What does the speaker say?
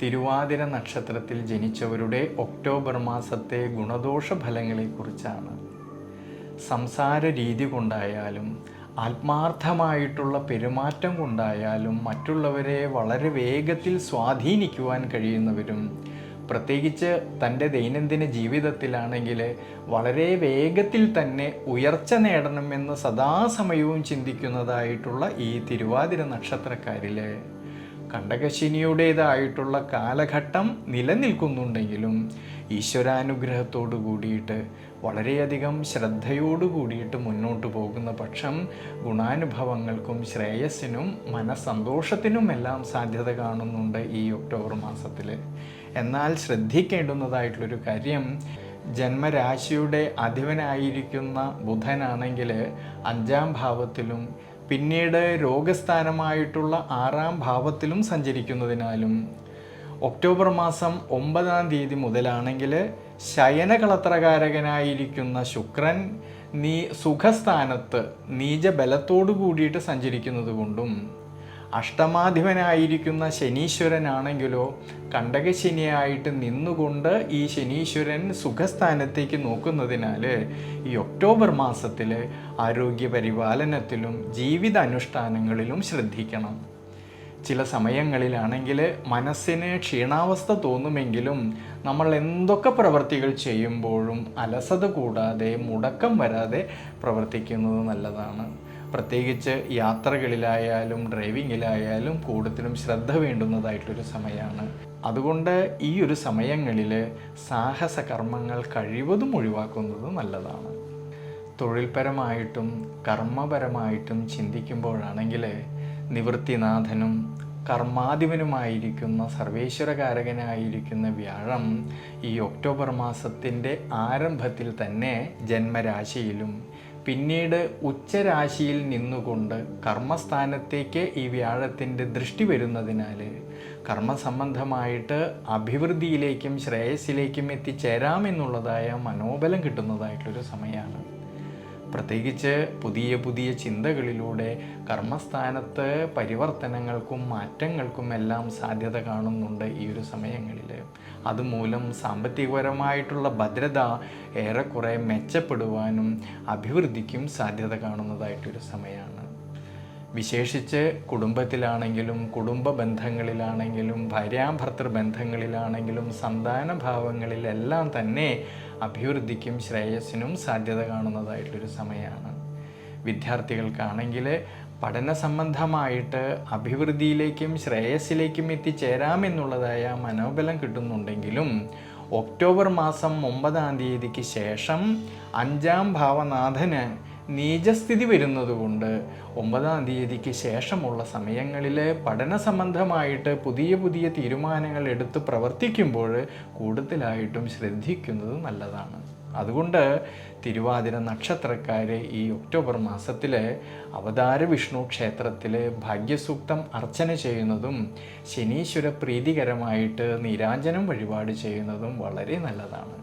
തിരുവാതിര നക്ഷത്രത്തിൽ ജനിച്ചവരുടെ ഒക്ടോബർ മാസത്തെ ഗുണദോഷ ഫലങ്ങളെക്കുറിച്ചാണ് സംസാര രീതി കൊണ്ടായാലും ആത്മാർത്ഥമായിട്ടുള്ള പെരുമാറ്റം കൊണ്ടായാലും മറ്റുള്ളവരെ വളരെ വേഗത്തിൽ സ്വാധീനിക്കുവാൻ കഴിയുന്നവരും പ്രത്യേകിച്ച് തന്റെ ദൈനംദിന ജീവിതത്തിലാണെങ്കിൽ വളരെ വേഗത്തിൽ തന്നെ ഉയർച്ച നേടണമെന്ന് സദാസമയവും ചിന്തിക്കുന്നതായിട്ടുള്ള ഈ തിരുവാതിര നക്ഷത്രക്കാരിൽ കണ്ടകശിനിയുടേതായിട്ടുള്ള കാലഘട്ടം നിലനിൽക്കുന്നുണ്ടെങ്കിലും ഈശ്വരാനുഗ്രഹത്തോടു കൂടിയിട്ട് വളരെയധികം ശ്രദ്ധയോടു കൂടിയിട്ട് മുന്നോട്ട് പോകുന്ന പക്ഷം ഗുണാനുഭവങ്ങൾക്കും ശ്രേയസ്സിനും മനസ്സന്തോഷത്തിനുമെല്ലാം സാധ്യത കാണുന്നുണ്ട് ഈ ഒക്ടോബർ മാസത്തിൽ എന്നാൽ ശ്രദ്ധിക്കേണ്ടുന്നതായിട്ടുള്ളൊരു കാര്യം ജന്മരാശിയുടെ അധിപനായിരിക്കുന്ന ബുധനാണെങ്കിൽ അഞ്ചാം ഭാവത്തിലും പിന്നീട് രോഗസ്ഥാനമായിട്ടുള്ള ആറാം ഭാവത്തിലും സഞ്ചരിക്കുന്നതിനാലും ഒക്ടോബർ മാസം ഒമ്പതാം തീയതി മുതലാണെങ്കിൽ ശയനകളത്രകാരകനായിരിക്കുന്ന ശുക്രൻ നീ സുഖസ്ഥാനത്ത് നീചബലത്തോടു കൂടിയിട്ട് സഞ്ചരിക്കുന്നത് കൊണ്ടും അഷ്ടമാധിപനായിരിക്കുന്ന ശനീശ്വരനാണെങ്കിലോ കണ്ടകശനിയായിട്ട് നിന്നുകൊണ്ട് ഈ ശനീശ്വരൻ സുഖസ്ഥാനത്തേക്ക് നോക്കുന്നതിനാൽ ഈ ഒക്ടോബർ മാസത്തിൽ ആരോഗ്യ പരിപാലനത്തിലും ജീവിത അനുഷ്ഠാനങ്ങളിലും ശ്രദ്ധിക്കണം. ചില സമയങ്ങളിലാണെങ്കിൽ മനസ്സിന് ക്ഷീണാവസ്ഥ തോന്നുമെങ്കിലും നമ്മൾ എന്തൊക്കെ പ്രവർത്തികൾ ചെയ്യുമ്പോഴും അലസത കൂടാതെ മുടക്കം വരാതെ പ്രവർത്തിക്കുന്നത് നല്ലതാണ്. പ്രത്യേകിച്ച് യാത്രകളിലായാലും ഡ്രൈവിങ്ങിലായാലും കൂടുതലും ശ്രദ്ധ വേണ്ടുന്നതായിട്ടൊരു സമയമാണ് അതുകൊണ്ട് ഈ ഒരു സമയങ്ങളിൽ സാഹസ കർമ്മങ്ങൾ കഴിവതും ഒഴിവാക്കുന്നത് നല്ലതാണ്. തൊഴിൽപരമായിട്ടും കർമ്മപരമായിട്ടും ചിന്തിക്കുമ്പോഴാണെങ്കിൽ നിവൃത്തിനാഥനും കർമാധിപനുമായിരിക്കുന്ന സർവേശ്വരകാരകനായിരിക്കുന്ന വ്യാഴം ഈ ഒക്ടോബർ മാസത്തിന്റെ ആരംഭത്തിൽ തന്നെ ജന്മരാശിയിലും പിന്നീട് ഉച്ചരാശിയിൽ നിന്നുകൊണ്ട് കർമ്മസ്ഥാനത്തേക്ക് ഈ വ്യാഴത്തിന്റെ ദൃഷ്ടി വരുന്നതിനാൽ കർമ്മസംബന്ധമായിട്ട് അഭിവൃദ്ധിയിലേക്കും ശ്രേയസ്സിലേക്കും എത്തിച്ചേരാമെന്നുള്ളതായ മനോബലം കിട്ടുന്നതായിട്ടൊരു സമയമാണ്. പ്രത്യേകിച്ച് പുതിയ പുതിയ ചിന്തകളിലൂടെ കർമ്മസ്ഥാനത്ത് പരിവർത്തനങ്ങൾക്കും മാറ്റങ്ങൾക്കും എല്ലാം സാധ്യത കാണുന്നുണ്ട് ഈ ഒരു സമയങ്ങളിൽ അതുമൂലം സാമ്പത്തികപരമായിട്ടുള്ള ഭദ്രത ഏറെക്കുറെ മെച്ചപ്പെടുവാനും അഭിവൃദ്ധിക്കും സാധ്യത കാണുന്നതായിട്ടൊരു സമയമാണ് വിശേഷിച്ച് കുടുംബത്തിലാണെങ്കിലും കുടുംബ ബന്ധങ്ങളിലാണെങ്കിലും ഭാര്യാഭർത്തൃ ബന്ധങ്ങളിലാണെങ്കിലും സന്താന ഭാവങ്ങളിലെല്ലാം തന്നെ അഭിവൃദ്ധിക്കും ശ്രേയസ്സിനും സാധ്യത കാണുന്നതായിട്ടൊരു സമയമാണ്. വിദ്യാർത്ഥികൾക്കാണെങ്കിൽ പഠന സംബന്ധമായിട്ട് അഭിവൃദ്ധിയിലേക്കും ശ്രേയസ്സിലേക്കും എത്തിച്ചേരാമെന്നുള്ളതായ മനോബലം കിട്ടുന്നുണ്ടെങ്കിലും ഒക്ടോബർ മാസം ഒമ്പതാം തീയതിക്ക് ശേഷം അഞ്ചാം ഭാവനാഥന് നീചസ്ഥിതി വരുന്നതുകൊണ്ട് ഒമ്പതാം തീയതിക്ക് ശേഷമുള്ള സമയങ്ങളിൽ പഠന സംബന്ധമായിട്ട് പുതിയ പുതിയ തീരുമാനങ്ങൾ എടുത്ത് പ്രവർത്തിക്കുമ്പോൾ കൂടുതലായിട്ടും ശ്രദ്ധിക്കുന്നത് നല്ലതാണ്. അതുകൊണ്ട് തിരുവാതിര നക്ഷത്രക്കാർ ഈ ഒക്ടോബർ മാസത്തിൽ അവതാര വിഷ്ണു ക്ഷേത്രത്തിൽ ഭാഗ്യസൂക്തം അർച്ചന ചെയ്യുന്നതും ശനീശ്വര പ്രീതികരമായിട്ട് നീരാഞ്ജനം വഴിപാട് ചെയ്യുന്നതും വളരെ നല്ലതാണ്.